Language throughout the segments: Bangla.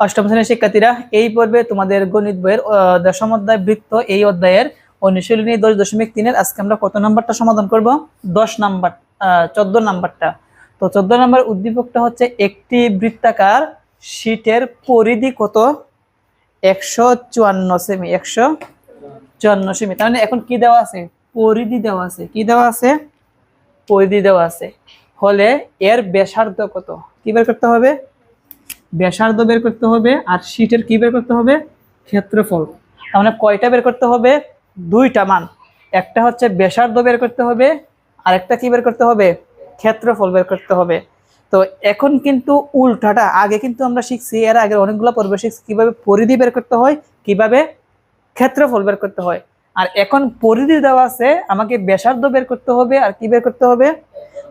অষ্টম শ্রেণির শিক্ষার্থীরা এই পর্বে তোমাদের গণিত বইয়ের দশম অধ্যায় বৃত্ত এই অধ্যায়ের অনুশীলনী দশ দশমিক তিনের আজকে আমরা কত নাম্বারটা সমাধান করব? দশ নাম্বার চোদ্দ নাম্বারটা। তো চোদ্দ নাম্বার উদ্দীপকটা হচ্ছে একটি বৃত্তাকার শীটের পরিধি কত? একশো চুয়ান্ন সেমি, একশো চুয়ান্ন সেমি। তার মানে এখন কি দেওয়া আছে? পরিধি দেওয়া আছে। কি দেওয়া আছে? পরিধি দেওয়া আছে। হলে এর ব্যাসার্ধ কত? কি বের করতে হবে? ব্যাসার্ধ বের করতে হবে আর শীটের কি বের করতে হবে ক্ষেত্রফল তার মানে কয়টা বের করতে হবে দুইটা মান একটা হচ্ছে ব্যাসার্ধ বের করতে হবে আর একটা কি বের করতে হবে ক্ষেত্রফল বের করতে হবে তো এখন কিন্তু উল্টাটা আগে কিন্তু আমরা শিখছি এর আগে অনেকগুলো পর্ব শিখছি কীভাবে পরিধি বের করতে হয় কীভাবে ক্ষেত্রফল বের করতে হয় আর এখন পরিধি দেওয়া আছে আমাকে ব্যাসার্ধ বের করতে হবে আর কি বের করতে হবে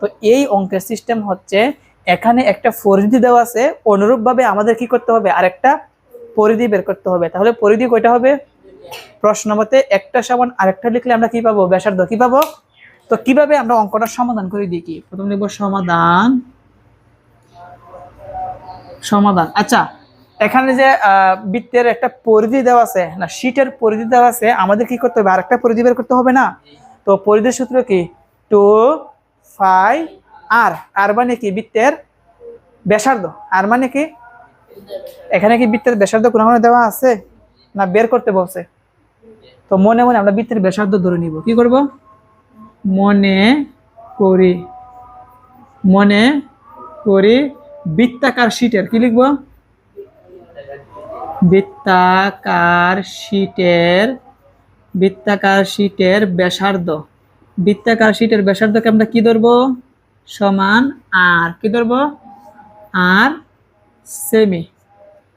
তো এই অঙ্কের সিস্টেম হচ্ছে এখানে একটা পরিধি দেওয়া আছে, অনুরূপভাবে আমাদের কি করতে হবে? আর একটা পরিধি বের করতে হবে। তাহলে পরিধি কয়টা হবে? প্রশ্ন মতে একটা সমান আরেকটা লিখলে আমরা কি পাবো? ব্যাসার্ধ কি পাবো? তো কীভাবে আমরা অঙ্কটা সমাধান করে কি? প্রথম লিখব সমাধান। সমাধান। আচ্ছা এখানে যে বৃত্তের একটা পরিধি দেওয়া আছে, না, শীটের পরিধি দেওয়া আছে, আমাদের কি করতে হবে? আরেকটা পরিধি বের করতে হবে না? তো পরিধির সূত্র কি? টু ফাইভ আর আর মানে কি বৃত্তের ব্যাসার্ধ? আর মানে কি? এখানে কি বৃত্তের ব্যাসার্ধ কোনো দেওয়া আছে? না বের করতে বলছে? তো মনে মনে আমরা বৃত্তের ব্যাসার্ধ ধরে নিব। কি করব? মনে করি। মনে করি বৃত্তাকার শীটের কি লিখব? বৃত্তাকার শীটের বৃত্তাকার শীটের ব্যাসার্ধ। বৃত্তাকার শীটের ব্যাসার্ধকে আমরা কি ধরবো? সমান আর, কি ধরবো? আর সেমি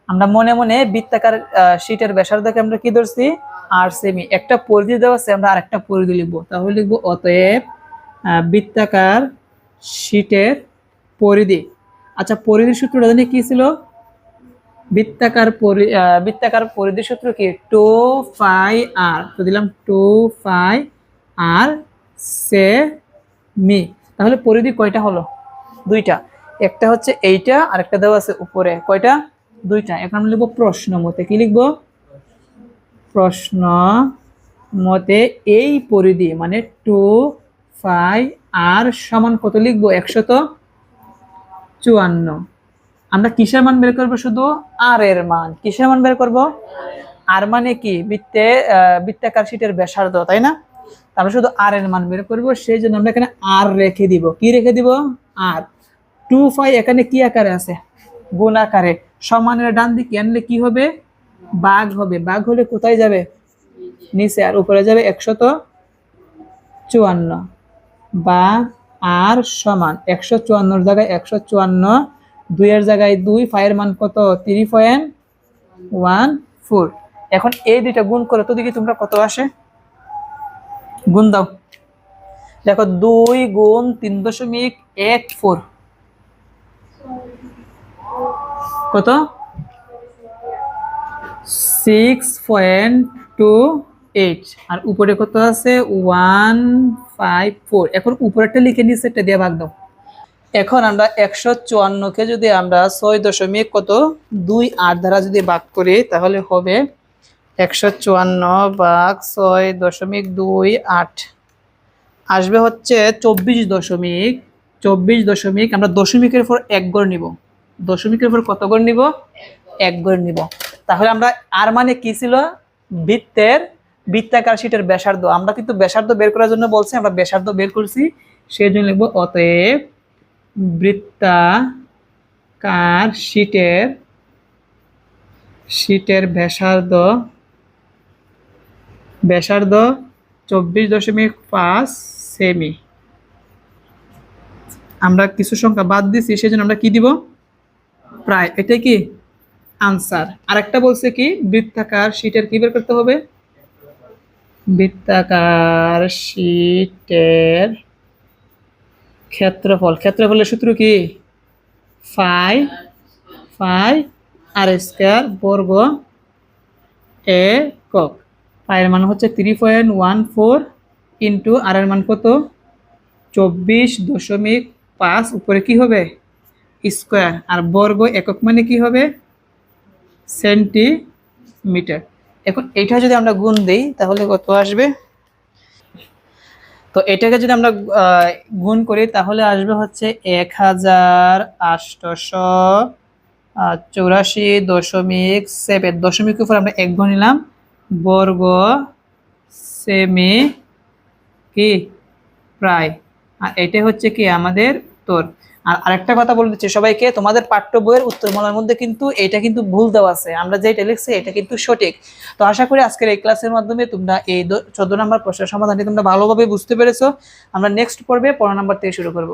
আমরা মনে মনে বৃত্তাকার শীটের ব্যাসার্ধকে আমরা কি ধরছি? আর সেমি একটা পরিধি দেওয়া আছে, আমরা আরেকটা পরিধি লিখব। তাহলে লিখব অতএব বৃত্তাকার শীটের পরিধি। আচ্ছা পরিধির সূত্রটা জানি কি ছিল? বৃত্তাকার পরি বৃত্তাকার পরিধি সূত্র কি? টু ফাই আর তো দিলাম টু ফাই আর সে মি তাহলে পরিধি কয়টা হলো? দুইটা। একটা হচ্ছে এইটা আর একটা দেওয়া আছে উপরে। কয়টা? দুইটা। এখন আমি লিখব প্রশ্ন মতে। কি লিখব? প্রশ্ন মতে এই পরিধি মানে টু ফাই আর সমান কত লিখব? একশত চুয়ান্ন। আমরা কিসের মান বের করব শুধু? আর এর মান। কিসের মান বের করব? আর মানে কি? বৃত্তে বৃত্তাকার শীটের ব্যাসার্ধ, তাই না? আমরা শুধু আর এর মান বের করব, সেই জন্য আমরা এখানে আর রেখে দিব। কি রেখে দিব? আর টু ফাই এখানে কি আকারে আছে? গুণ আকারে। সমানের ডান দিকে আনলে কি হবে? বাঘ হবে। বাঘ হলে কোথায় যাবে? নিচে। আর উপরে যাবে একশত চুয়ান্ন। বা আর সমান একশো চুয়ান্নর জায়গায় একশো চুয়ান্ন। দুইয়ের জায়গায় দুই। ফাইয়ের মান কত? থ্রি পয়েন্ট ওয়ান ফোর এখন এই দুইটা গুণ করে তো দেখি তোমরা কত আসে? গুণ দাও। দেখো, দুই গুণ তিন দশমিক এক ফোর কত? সিক্স পয়েন্ট টু এইট আর উপরে কত আছে? ওয়ান ফাইভ ফোর এখন উপরেরটা লিখে নিচ্ছে এটা দিয়ে ভাগ দাও। এখন আমরা একশো চুয়ান্নকে যদি আমরা ছয় দশমিক কত? দুই আট দ্বারা যদি ভাগ করি, তাহলে হবে একশো চুয়ান্ন ভাগ ছয় দশমিক দুই আট। আসবে হচ্ছে চব্বিশ দশমিক চব্বিশ দশমিক, আমরা দশমিকের উপর এক গড় নিব। দশমিকের উপর কত গড় নিব? এক গড় নিব। তাহলে আমরা আর মানে কি ছিল? বৃত্তের, বৃত্তাকার শীটের ব্যাসার্ধ। আমরা কিন্তু ব্যাসার্ধ বের করার জন্য বলছি, আমরা ব্যাসার্ধ বের করছি। সেই জন্য লিখব অতএব বৃত্তাকার শীটের শীটের ব্যাসার্ধ ব্যাসার্ধ চব্বিশ দশমিক পাঁচ সেমি। আমরা কিছু সংখ্যা বাদ দিছি সেই জন্য আমরা কি দিব? প্রায় এটাই কি? আনসার। আরেকটা বলছে কি, বৃত্তাকার শীটের কি বের করতে হবে? বৃত্তাকার শীটের ক্ষেত্রফল। ক্ষেত্রফলের সূত্র কি? ফাই ফাই, আর স্কোয়ার বর্গ একক। পায়ের মান হচ্ছে three point one four into আর এর মান কত? চব্বিশ দশমিক পাঁচ উপরে কি হবে? স্কোয়ার আর বর্গ একক মানে কি হবে? সেন্টিমিটার এখন এটা যদি আমরা গুণ দিই, তাহলে কত আসবে? তো এটাকে যদি আমরা গুণ করি, তাহলে আসবে হচ্ছে এক হাজার আটশোশো চৌরাশি দশমিক সেভেন দশমিক উপর আমরা এক ঘর নিলাম। বর্গ সেমি কি? প্রায়। আর এটা হচ্ছে কি আমাদের উত্তর আর আরেকটা কথা বলে দিচ্ছি সবাইকে, তোমাদের পাঠ্য বইয়ের উত্তরমালার মধ্যে কিন্তু এটা কিন্তু ভুল দেওয়া আছে। আমরা যেটা লিখছি এটা কিন্তু সঠিক। তো আশা করি আজকের এই ক্লাসের মাধ্যমে তোমরা এই চোদ্দ নম্বর প্রশ্নের সমাধানটি তোমরা ভালোভাবে বুঝতে পেরেছ। আমরা নেক্সট পর্বে পনেরো নম্বর থেকে শুরু করব।